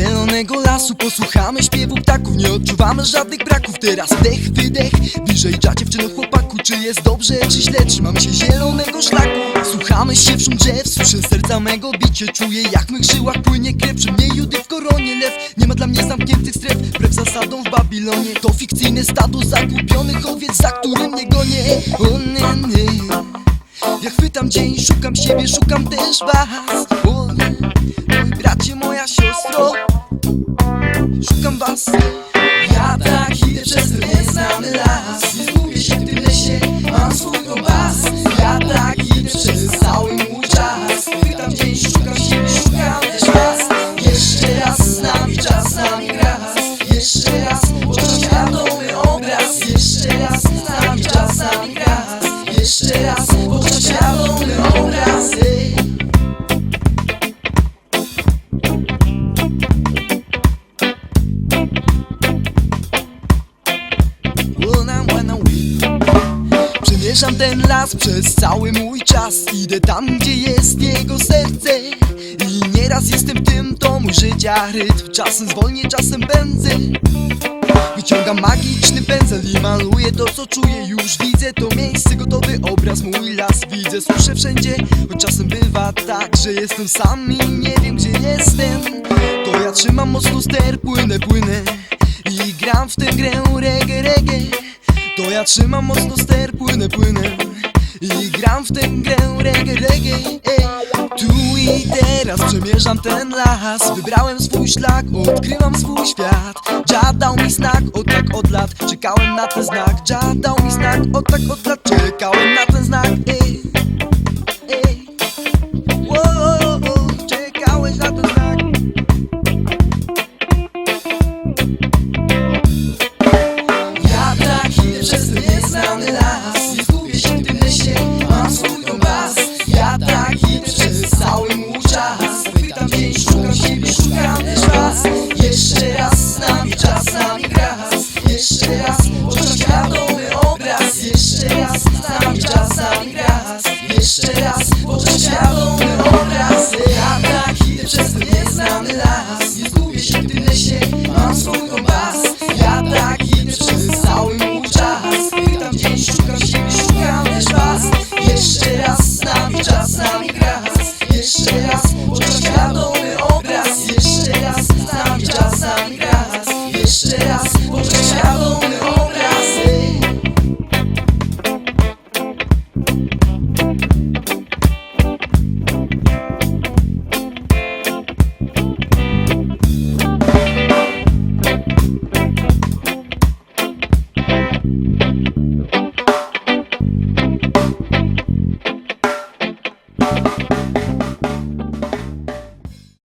zielonego lasu. Posłuchamy śpiewu ptaków Nie odczuwamy żadnych braków. Teraz wdech, wydech Bliżej dla dziewczyny chłopaku. Czy jest dobrze, czy źle? Trzymamy się zielonego szlaku. Słuchamy się w szum drzew Słyszę serca mego bicie. Czuję jak w mych żyłach płynie krew. Przy mnie Judy w koronie lew. Nie ma dla mnie zamkniętych stref. Wbrew zasadom w Babilonie. To fikcyjne stado zagubionych owiec Za którym nie gonię. O nie, nie. Ja chwytam dzień, szukam siebie, szukam też was. O, bracie, moja siostro. Szukam was. Ja tak idę przez ten nieznany las. Nie zgubię się w tym lesie, mam swój kompas Ja tak idę przez cały mój czas. Chwytam dzień, szukam siebie, szukam też was. Jeszcze raz z nami czas, z nami gra Jeszcze raz, oczom świadomy obraz. Jeszcze raz z nami czas, z nami gra Jeszcze raz, oczom świadomy obraz. Ej. Przemierzam ten las przez cały mój czas. Idę tam, gdzie jest jego serce. I nieraz jestem tym, to mój życia rytm. Czasem zwolnię, czasem pędzę. Wyciągam magiczny pędzel i maluję to co czuję. Już widzę to miejsce, gotowy obraz, mój las. Widzę, słyszę wszędzie, choć czasem bywa tak Że jestem sam i nie wiem gdzie jestem. To ja trzymam mocno ster, płynę, płynę. I gram w tę grę reggae, reggae To ja trzymam mocno ster, płynę, płynę. I gram w tę grę reggae, reggae ej. Tu i teraz przemierzam ten las. Wybrałem swój szlak, odkrywam swój świat. Dża dał mi znak, od tak od lat Czekałem na ten znak. Dża dał mi znak, od tak od lat Czekałem na ten znak ej, raz z nami czas, z nami gra Jeszcze raz, oczom świadomy obraz Ja tak idę przez ten nieznany las. Nie zgubię się w tym lesie, mam swój kompas Ja tak przez cały mój czas. Szukam siebie, szukam też was. Jeszcze raz z nami czas, z gra Jeszcze raz, oczom świadomy obraz. Jeszcze raz z nami czas, z gra Jeszcze raz, oczom świadomy